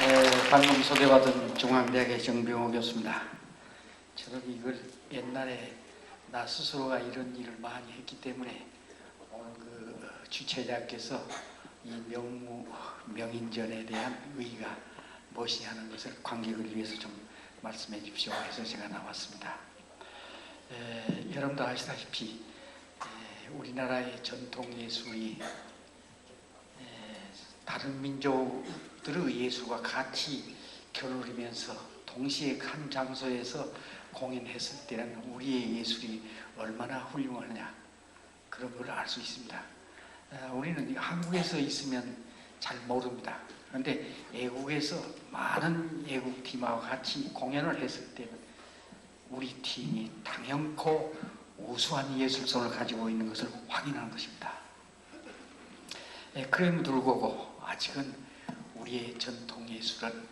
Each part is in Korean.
에, 방금 소개받은 중앙대학의 정병호 교수입니다. 저는 이걸 옛날에 나 스스로가 이런 일을 많이 했기 때문에 오늘 그 주최자께서 이 명무 명인전에 대한 의의가 무엇이 하는 것을 관객을 위해서 좀 말씀해 주십시오 해서 제가 나왔습니다. 에, 여러분도 아시다시피 에, 우리나라의 전통 예술이 에, 다른 민족들의 예술과 같이 겨루면서 동시에 한 장소에서 공연했을 때는 우리의 예술이 얼마나 훌륭하냐 그런 걸 알 수 있습니다. 아, 우리는 한국에서 있으면 잘 모릅니다. 그런데 외국에서 많은 외국 팀하고 같이 공연을 했을 때는 우리 팀이 당연코 우수한 예술성을 가지고 있는 것을 확인하는 것입니다. 예, 그럼에도 불구하고 아직은 우리의 전통 예술은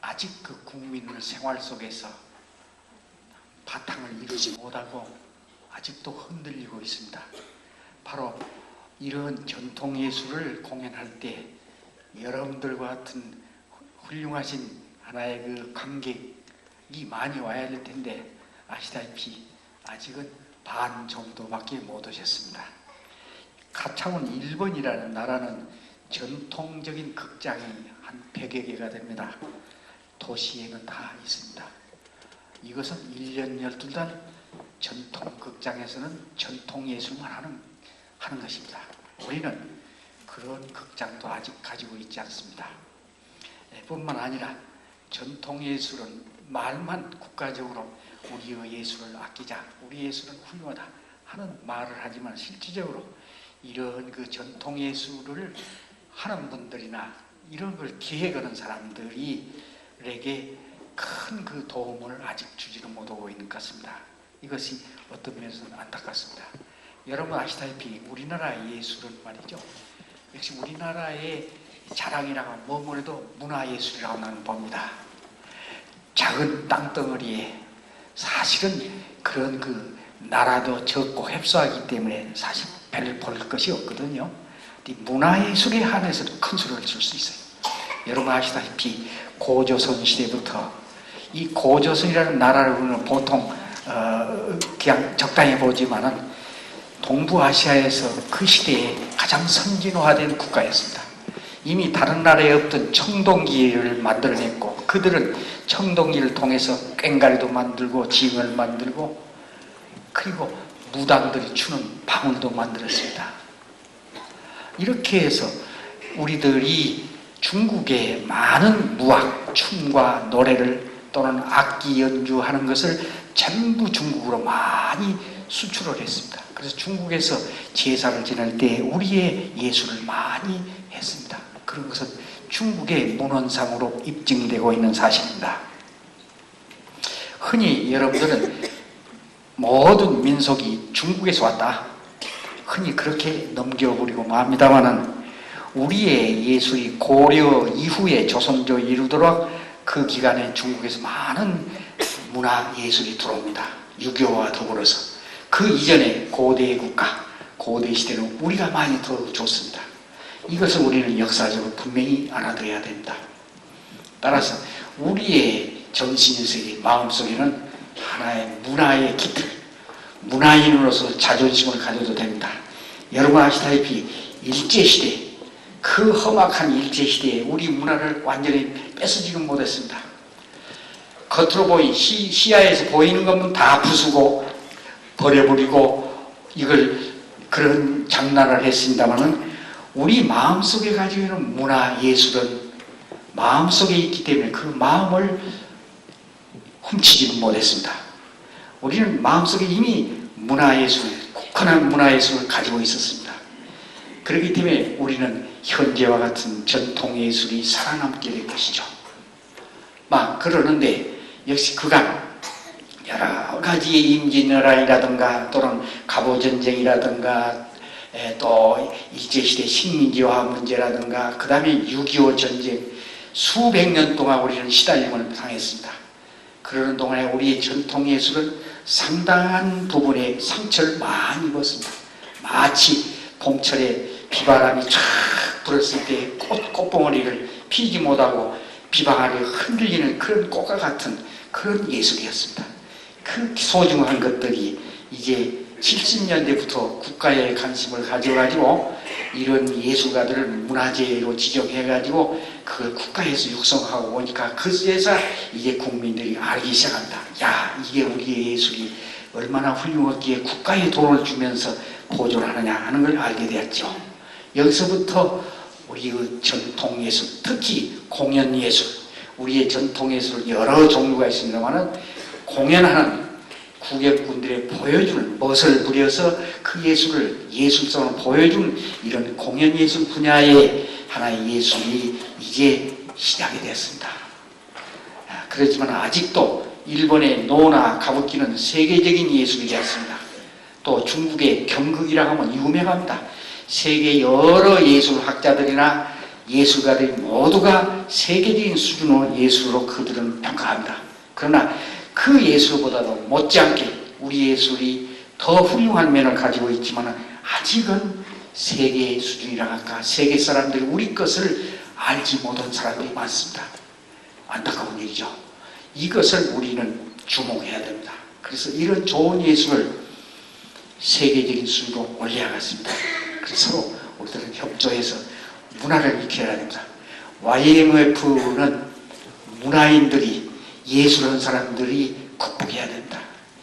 아직 그 국민의 생활 속에서 바탕을 이루지 못하고 아직도 흔들리고 있습니다. 바로 이런 전통 예술을 공연할 때 여러분들과 같은 훌륭하신 하나의 그 관객이 많이 와야 될 텐데 아시다시피 아직은 반 정도밖에 못 오셨습니다. 가차원 일본이라는 나라는 전통적인 극장이 한 100여 개가 됩니다. 도시에는 다 있습니다. 이것은 1년 12달 전통 극장에서는 전통 예술만 하는, 하는 것입니다. 우리는 그런 극장도 아직 가지고 있지 않습니다. 예, 뿐만 아니라 전통 예술은 말만 국가적으로 우리의 예술을 아끼자, 우리 예술은 훌륭하다 하는 말을 하지만 실질적으로 이런 그 전통 예술을 하는 분들이나 이런 걸 기획하는 사람들이 에게 큰 그 도움을 아직 주지를 못하고 있는 것 같습니다. 이것이 어떤 면에서는 안타깝습니다. 여러분 아시다시피 우리나라의 예술은 말이죠. 역시 우리나라의 자랑이라고 뭐뭐래도 문화예술이라고 나는 봅니다. 작은 땅덩어리에 사실은 그런 그 나라도 적고 협소하기 때문에 사실 별볼 것이 없거든요. 문화예술에 한해서도 큰 수를 줄 수 있어요. 여러분 아시다시피 고조선 시대부터 이 고조선이라는 나라를 우리는 보통 어, 그냥 적당히 보지만은 동부아시아에서 그 시대에 가장 선진화된 국가였습니다. 이미 다른 나라에 없던 청동기를 만들어냈고 그들은 청동기를 통해서 꽹가리도 만들고 징을 만들고 그리고 무당들이 추는 방울도 만들었습니다. 이렇게 해서 우리들이 중국의 많은 무학, 춤과 노래를 또는 악기 연주하는 것을 전부 중국으로 많이 수출을 했습니다. 그래서 중국에서 제사를 지낼 때 우리의 예술을 많이 했습니다. 그런 것은 중국의 문헌상으로 입증되고 있는 사실입니다. 흔히 여러분들은 모든 민속이 중국에서 왔다. 흔히 그렇게 넘겨버리고 맙니다만은 우리의 예술이 고려 이후에 조선조 이루도록 그 기간에 중국에서 많은 문화 예술이 들어옵니다. 유교와 더불어서 그 이전에 고대 국가, 고대 시대는 우리가 많이 더 좋습니다. 이것을 우리는 역사적으로 분명히 알아둬야 됩니다. 따라서 우리의 정신세계 마음속에는 하나의 문화의 기틀, 문화인으로서 자존심을 가져도 됩니다. 여러분 아시다시피 일제시대, 그 험악한 일제시대에 우리 문화를 완전히 뺏어지는 못했습니다. 겉으로 보이, 시, 시야에서 보이는 것만 다 부수고 버려버리고 이걸 그런 장난을 했습니다만은 우리 마음속에 가지고 있는 문화, 예술은 마음속에 있기 때문에 그 마음을 훔치지는 못했습니다. 우리는 마음속에 이미 문화예술, 국한한 문화예술을 가지고 있었습니다. 그렇기 때문에 우리는 현재와 같은 전통예술이 살아남게 될 것이죠. 막 그러는데 역시 그간 여러 가지의 임진왜란이라든가 또는 갑오전쟁이라든가 또 일제시대 식민지화 문제라든가 그 다음에 6.25 전쟁 수백 년 동안 우리는 시달림을 당했습니다. 그러는 동안에 우리의 전통 예술은 상당한 부분에 상처를 많이 입었습니다. 마치 봄철에 비바람이 쫙 불었을 때 꽃, 꽃봉오리를 피지 못하고 비방아리 흔들리는 그런 꽃과 같은 그런 예술이었습니다. 그 소중한 것들이 이제 70년대부터 국가의 관심을 가져가지고 이런 예술가들을 문화재로 지정해가지고 그걸 국가에서 육성하고 오니까 그제서 이제 국민들이 알기 시작한다. 야, 이게 우리의 예술이 얼마나 훌륭하기에 국가에 돈을 주면서 보존 하느냐 하는 걸 알게 되었죠. 여기서부터 우리의 전통 예술, 특히 공연 예술, 우리의 전통 예술 여러 종류가 있습니다만은 공연하는 국외분들의 보여주는 멋을 부려서 그 예술을 예술성을 보여주는 이런 공연 예술 분야의 하나의 예술이 이제 시작이 됐습니다. 아, 그렇지만 아직도 일본의 노나 가부키는 세계적인 예술이 되었습니다. 또 중국의 경극이라고 하면 유명합니다. 세계 여러 예술학자들이나 예술가들이 모두가 세계적인 수준의 예술로 그들은 평가합니다. 그러나 그 예술보다도 못지않게 우리 예술이 더 훌륭한 면을 가지고 있지만 아직은 세계의 수준이라 할까 세계 사람들이 우리 것을 알지 못한 사람들이 많습니다. 안타까운 일이죠. 이것을 우리는 주목해야 됩니다. 그래서 이런 좋은 예술을 세계적인 수준으로 올려야겠습니다. 그래서 우리들은 협조해서 문화를 익혀야 됩니다. YMF는 문화인들이 예술하는 사람들이 극복해야 된다.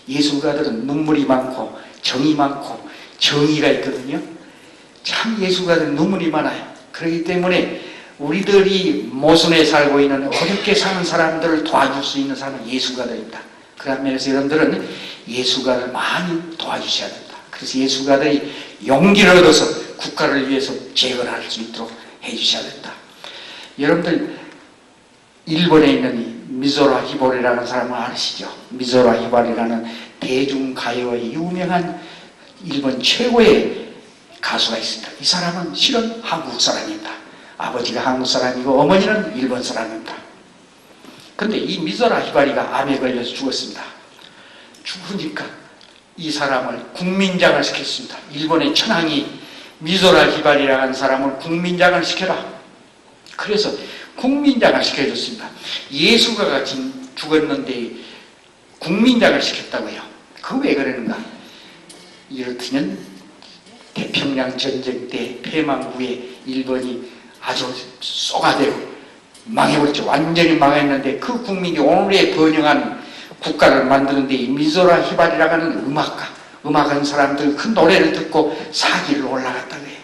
예술가들은 눈물이 많고 정이 많고 정의가 있거든요. 참 예술가들은 눈물이 많아요. 그렇기 때문에 우리들이 모순에 살고 있는 어렵게 사는 사람들을 도와줄 수 있는 사람은 예술가들입니다. 그런 면에서 여러분들은 예술가를 많이 도와주셔야 된다. 그래서 예술가들이 용기를 얻어서 국가를 위해서 재건할 수 있도록 해주셔야 된다. 여러분들 일본에 있는 이 미소라 히보리라는 사람을 아시죠? 미소라 히바리라는 대중가요의 유명한 일본 최고의 가수가 있습니다. 이 사람은 실은 한국 사람입니다. 아버지가 한국 사람이고 어머니는 일본 사람입니다. 그런데 이 미소라 히바리가 암에 걸려서 죽었습니다. 죽으니까 이 사람을 국민장을 시켰습니다. 일본의 천황이 미소라 히바리라는 사람을 국민장을 시켜라. 그래서 국민장을 시켜줬습니다. 예수가가 진- 죽었는데 국민장을 시켰다고요. 그 왜 그러는가? 이렇다면 태평양 전쟁 때 폐망구에 일본이 아주 쏘가되고 망해버렸죠. 완전히 망했는데 그 국민이 오늘의 번영한 국가를 만드는데 이 미소라 히바리라고 하는 음악가, 음악하는 사람들 그 노래를 듣고 사기를 올라갔다고 해요.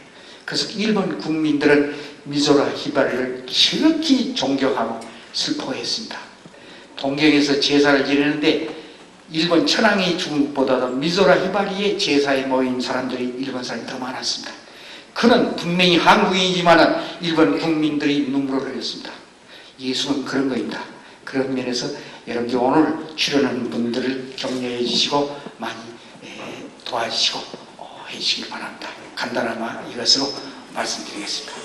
그래서 일본 국민들은 미소라 히바리를 지극히 존경하고 슬퍼했습니다. 동경에서 제사를 지내는데 일본 천황이 죽은 것보다도 미소라 히바리의 제사에 모인 사람들이 일본 사람이 더 많았습니다. 그는 분명히 한국인이지만 일본 국민들이 눈물을 흘렸습니다. 예수는 그런 거입니다. 그런 면에서 여러분들 오늘 출연하는 분들을 격려해 주시고 많이 에, 도와주시고 어, 해주시길 바랍니다. 간단하마 이것으로 말씀드리겠습니다.